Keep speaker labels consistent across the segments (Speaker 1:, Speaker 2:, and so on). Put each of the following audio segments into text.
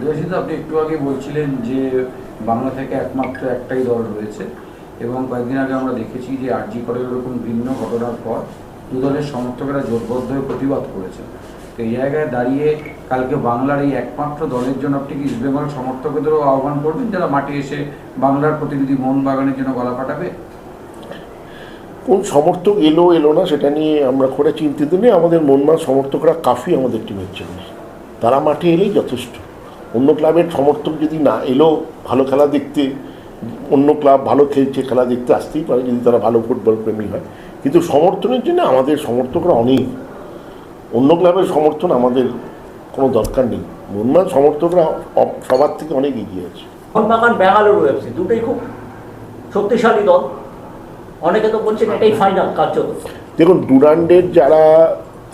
Speaker 1: দেবাশিস আপনি একটু আগে বলছিলেন যে বাংলা থেকে একমাত্র একটাই দল রয়েছে এবং কয়েকদিন আগে আমরা দেখেছি যে আরজি করের এরকম ভিন্ন ঘটনার পর দু দলের সমর্থকেরা জোটবদ্ধ হয়ে প্রতিবাদ করেছে তো এই জায়গায় দাঁড়িয়ে কালকে বাংলার এই একমাত্র দলের জন্য আপনি কি ইস্টবেঙ্গল সমর্থকদেরও আহ্বান করবেন যারা মাঠে এসে বাংলার প্রতিনিধি মোহনবাগানের জন্য গলা ফাটাবে?
Speaker 2: কোন সমর্থক এলো এলো না, সেটা নিয়ে আমরা করে চিন্তিত নেই। আমাদের মনমান সমর্থকরা কাফি আমাদের টিমের জন্য। তারা মাঠে এলেই যথেষ্ট। অন্য ক্লাবের সমর্থক যদি না এলো ভালো খেলা দেখতে অন্য ক্লাব ভালো খেলছে খেলা দেখতে আসতেই পারে যদি তারা ভালো ফুটবল প্রেমী হয়। কিন্তু সমর্থনের জন্য আমাদের সমর্থকরা অনেক অন্য ক্লাবের সমর্থন আমাদের কোনো দরকার নেই। মনমান সমর্থকরা সবার থেকে অনেক এগিয়ে আছে।
Speaker 3: মোহনবাগান ব্যাঙ্গালুরু এফসি দুটোই খুব শক্তিশালী দল। অনেকে তো বলছেন এটাই ফাইনাল কার্যত
Speaker 2: দেখুন ডুরান্ডের যারা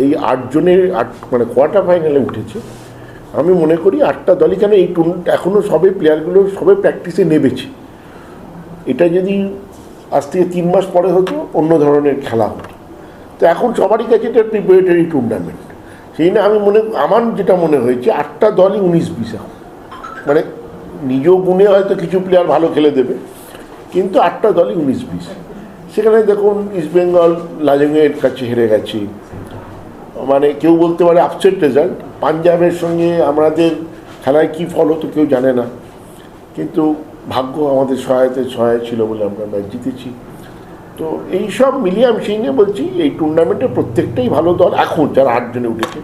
Speaker 2: এই আটজনের আট মানে কোয়ার্টার ফাইনালে উঠেছে আমি মনে করি আটটা দলই কেন এই এখনও সবে প্লেয়ারগুলো সবে প্র্যাকটিসে নেমেছে। এটা যদি আজ থেকে তিন মাস পরে হতো, অন্য ধরনের খেলা হতো। তো এখন সবারই কাছে এটা প্রিপারেটরি টুর্নামেন্ট সেই না আমি মনে, আমার যেটা মনে হয়েছে, আটটা দলই উনিশ বিশ মানে নিজ গুণে হয়তো কিছু প্লেয়ার ভালো খেলে দেবে, কিন্তু আটটা দলই উনিশ বিশ। সেখানে দেখুন ইস্টবেঙ্গল লাজেংয়ের কাছে হেরে গেছে। মানে কেউ বলতে পারে আপসেট রেজাল্ট পাঞ্জাবের সঙ্গে আমাদের খেলায় কী ফল হতো কেউ জানে না। কিন্তু ভাগ্য আমাদের সহায়তায় সহায় ছিল বলে আমরা ম্যাচ জিতেছি। তো এই সব মিলিয়ে আমি সেই নিয়ে বলছি, এই টুর্নামেন্টে প্রত্যেকটাই ভালো দল এখন যারা আটজনে উঠেছে,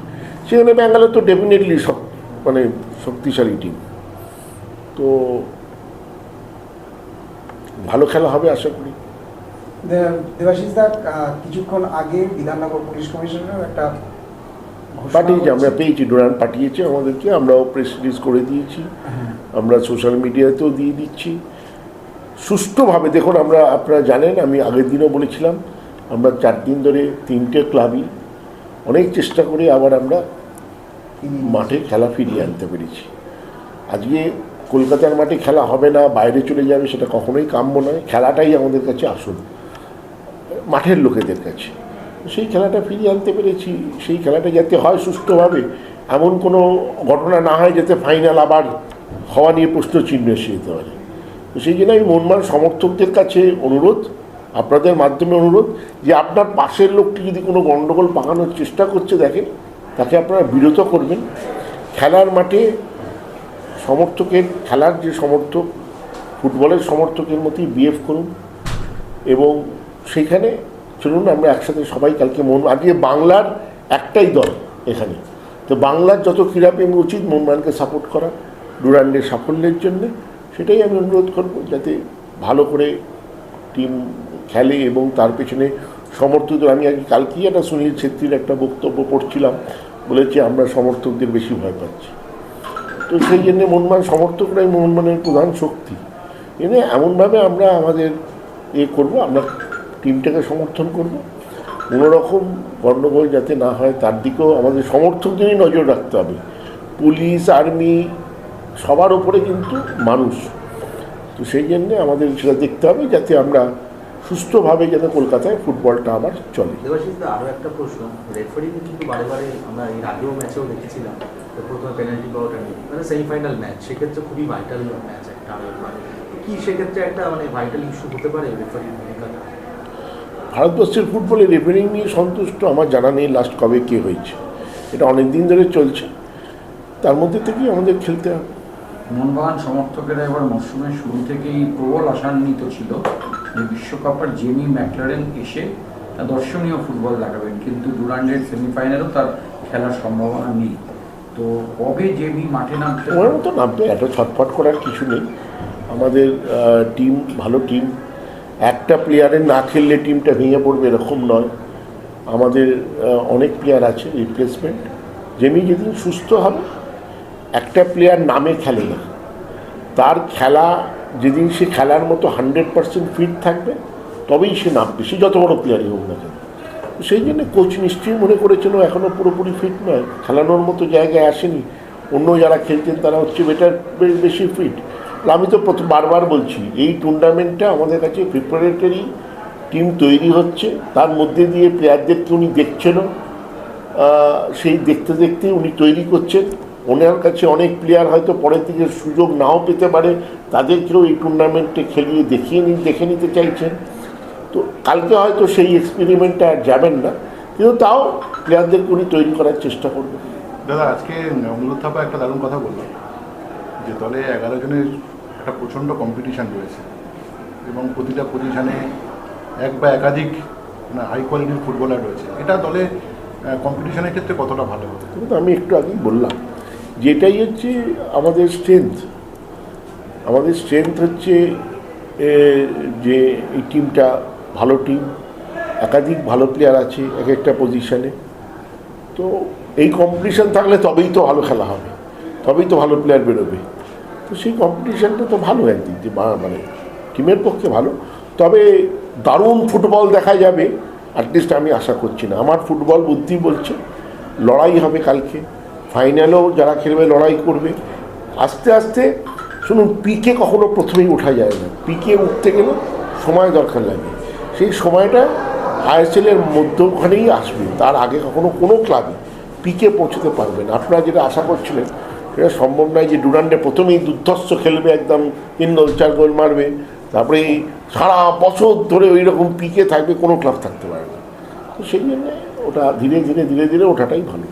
Speaker 2: সেখানে ব্যাঙ্গালোর তো ডেফিনেটলি সব মানে শক্তিশালী টিম তো ভালো খেলা হবে আশা করি।
Speaker 4: দেবাশিস দা কিছুক্ষণ আগে বিধাননগর পুলিশ কমিশনার একটা
Speaker 2: পাঠিয়েছি আমরা পেয়েছি ডোরান পাঠিয়েছে আমাদেরকে আমরাও প্রেস রিলিজ করে দিয়েছি।
Speaker 4: হ্যাঁ।
Speaker 2: আমরা সোশ্যাল মিডিয়াতেও দিয়ে দিচ্ছি। সুষ্ঠুভাবে দেখুন আমরা আপনারা জানেন আমি আগের দিনও বলেছিলাম আমরা চার দিন ধরে তিনটে ক্লাবই অনেক চেষ্টা করে আবার আমরা মাঠে খেলা ফিরিয়ে আনতে পেরেছি। আজকে কলকাতার মাঠে খেলা হবে না বাইরে চলে যাবে সেটা কখনোই কাম্য নয়। খেলাটাই আমাদের কাছে আসল মাঠের লোকেদের কাছে। সেই খেলাটা ফিরিয়ে আনতে পেরেছি, সেই খেলাটা যাতে হয় সুষ্ঠুভাবে, এমন কোনো ঘটনা না হয় যাতে ফাইনাল আবার হওয়া নিয়ে প্রশ্ন চিহ্ন এসে যেতে পারে। তো সেই জন্য আমি মনমান সমর্থকদের কাছে অনুরোধ, আপনাদের মাধ্যমে অনুরোধ যে আপনার পাশের লোকটি যদি কোনো গণ্ডগোল পাকানোর চেষ্টা করছে দেখেন, তাকে আপনারা বিরত করবেন। খেলার মাঠে সমর্থকের, খেলার যে সমর্থক, ফুটবলের সমর্থকের মতোই বিহেভ করুন এবং সেইখানে চলুন, আমরা একসাথে সবাই কালকে মন, আজকে বাংলার একটাই দল এখানে। তো বাংলার যত ক্রীড়াপ্রেমী উচিত মোহনবাগানকে সাপোর্ট করা, ডুরান্ডের সাফল্যের জন্যে, সেটাই আমি অনুরোধ করব, যাতে ভালো করে টিম খেলে এবং তার পেছনে সমর্থকদের, আমি আজকে কালকেই একটা সুনীল ছেত্রীর একটা বক্তব্য পড়ছিলাম, বলেছে আমরা সমর্থকদের বেশি ভয় পাচ্ছি। তো সেই জন্যে মনমান সমর্থকরাই মোহনবাগানের প্রধান শক্তি। এনে এমনভাবে আমরা আমাদের এ করব, আমরা টিমটাকে সমর্থন করব। কোনো রকম গণ্ডগোল যাতে না হয়, তার দিকেও আমাদের সমর্থকদেরই নজর রাখতে হবে। পুলিশ, আর্মি, সবার ওপরে কিন্তু মানুষ। তো সেই জন্যে আমাদের সেটা দেখতে হবে, যাতে আমরা সুস্থভাবে যাতে কলকাতায় ফুটবলটা আবার চলে।
Speaker 5: আরও একটা প্রশ্ন। রেফারি কিন্তু বারে বারে আমরা এর আগেও ম্যাচেও দেখেছিলাম প্রথমে পেনাল্টি পাওয়াটা নিয়ে। মানে সেমিফাইনাল ম্যাচ সেক্ষেত্রে খুবই ভাইটাল ম্যাচ একটা কি সেক্ষেত্রে একটা মানে ভাইটাল ইস্যু হতে পারে রেফারির ভূমিকাটা?
Speaker 2: ভারতবর্ষের ফুটবলে রেফারিং নিয়ে সন্তুষ্ট আমার জানা নেই লাস্ট কবে কে হয়েছে। এটা অনেক দিন ধরে চলছে। তার মধ্যে থেকেই আমাদের খেলতে হবে।
Speaker 1: মোহনবাগান সমর্থকেরা এবার মরশুমের শুরু থেকেই প্রবল আশান্বিত ছিল। যে বিশ্বকাপের জেমি ম্যাকলারেন এসে দর্শনীয় ফুটবল দেখাবেন। কিন্তু ডুরান্ডের সেমিফাইনালেও তার খেলার সম্ভাবনা নেই। তো কবে জেমি মাঠে নামতে
Speaker 2: তোমার মতো নামবে এত ছটফট করার কিছু নেই। আমাদের টিম ভালো টিম একটা প্লেয়ারের না খেললে টিমটা ভেঙে পড়বে এরকম নয়। আমাদের অনেক প্লেয়ার আছে রিপ্লেসমেন্ট যেমি যেদিন সুস্থ হবে, একটা প্লেয়ার নামে খেলে না। তার খেলা, যেদিন সে খেলার মতো হান্ড্রেড পার্সেন্ট ফিট থাকবে, তবেই সে নামবে। সে যত বড় প্লেয়ারই হোক না কেন। সেই জন্য কোচ নিশ্চয়ই মনে করেছিল এখনও পুরোপুরি ফিট নয়। খেলানোর মতো জায়গায় আসেনি। অন্য যারা খেলছেন তারা হচ্ছে বেটার বেশি ফিট আমি তো প্রথম বারবার বলছি এই টুর্নামেন্টটা আমাদের কাছে প্রিপারেটরি টিম তৈরি হচ্ছে। তার মধ্যে দিয়ে প্লেয়ারদেরকে উনি দেখছেনও। আহ, সেই দেখতে দেখতে উনি তৈরি করছেন। ওনার কাছে অনেক প্লেয়ার হয়তো পরের দিকে সুযোগ নাও পেতে পারে। তাদেরকেও এই টুর্নামেন্টে খেলিয়ে দেখিয়ে নি দেখে নিতে চাইছেন। তো কালকে হয়তো সেই এক্সপেরিমেন্টটা আর যাবেন না। কিন্তু তাও প্লেয়ারদেরকে উনি তৈরি করার চেষ্টা করবেন।
Speaker 6: দাদা আজকে অমৃত থাপা একটা দারুণ কথা বলল। যে দলে এগারো জনের একটা প্রচণ্ড কম্পিটিশান রয়েছে এবং প্রতিটা পজিশানে এক বা একাধিক হাই কোয়ালিটির ফুটবলার রয়েছে। এটা দলে কম্পিটিশনের ক্ষেত্রে কতটা ভালো হবে?
Speaker 2: আমি একটু আগেই বললাম, যেটাই হচ্ছে আমাদের স্ট্রেংথ আমাদের স্ট্রেংথ হচ্ছে যে এই টিমটা ভালো টিম একাধিক ভালো প্লেয়ার আছে এক একটা পজিশানে তো এই কম্পিটিশান থাকলে তবেই তো ভালো খেলা হবে, তবেই তো ভালো প্লেয়ার বেরোবে। তো সেই কম্পিটিশানটা তো ভালো একদিক দিয়ে মানে টিমের পক্ষে ভালো। তবে দারুণ ফুটবল দেখা যাবে অ্যাটলিস্ট আমি আশা করছি না। আমার ফুটবল বুদ্ধি বলছে, লড়াই হবে কালকে। ফাইনালেও যারা খেলবে, লড়াই করবে। আস্তে আস্তে, শুনুন, পিকে কখনো প্রথমেই ওঠা যায় না। পিকে উঠতে গেলে সময় দরকার লাগে। সেই সময়টা আইএসএলের মধ্যখানেই আসবে। তার আগে কখনো কোনো ক্লাবে পিকে পৌঁছতে পারবে না। আপনারা যেটা আশা করছিলেন সেটা সম্ভব নয় যে ডুরান্ডে প্রথমেই দুর্ধর্ষ খেলবে একদম তিন গোল চার গোল মারবে। তারপরে এই সারা বছর ধরে ওই রকম পিকে থাকবে কোনো ক্লাব থাকতে পারে না। তো সেই জন্য ওটা ধীরে ধীরে ধীরে ধীরে ওঠাটাই ভালো।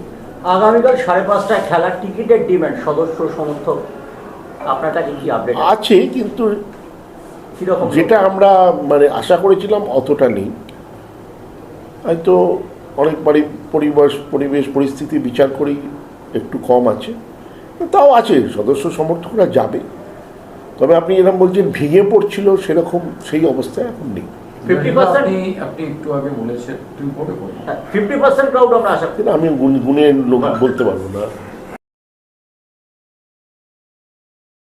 Speaker 3: আগামীকাল সাড়ে পাঁচটায় খেলার টিকিটের ডিমান্ড সদস্য সমর্থক আপনার কাছে কি আপডেট
Speaker 2: আছে? কিন্তু যেটা আমরা মানে আশা করেছিলাম অতটা নেই। হয়তো অনেক পরিবেশ পরিবেশ পরিস্থিতি বিচার করেই একটু কম আছে। তাও আছে সদস্য সমর্থকরা যাবে। তবে আপনি যেরকম বলছেন ভেঙে পড়ছিল সেরকম সেই অবস্থায় এখন নেই।
Speaker 3: 50%
Speaker 1: আপনি আপনি একটু বলেছেন তুমি পরে বলুন।
Speaker 3: ফিফটি পার্সেন্ট ক্রাউড আমরা আশা করি।
Speaker 2: কিন্তু আমি গুণ- লোক বলতে পারব না।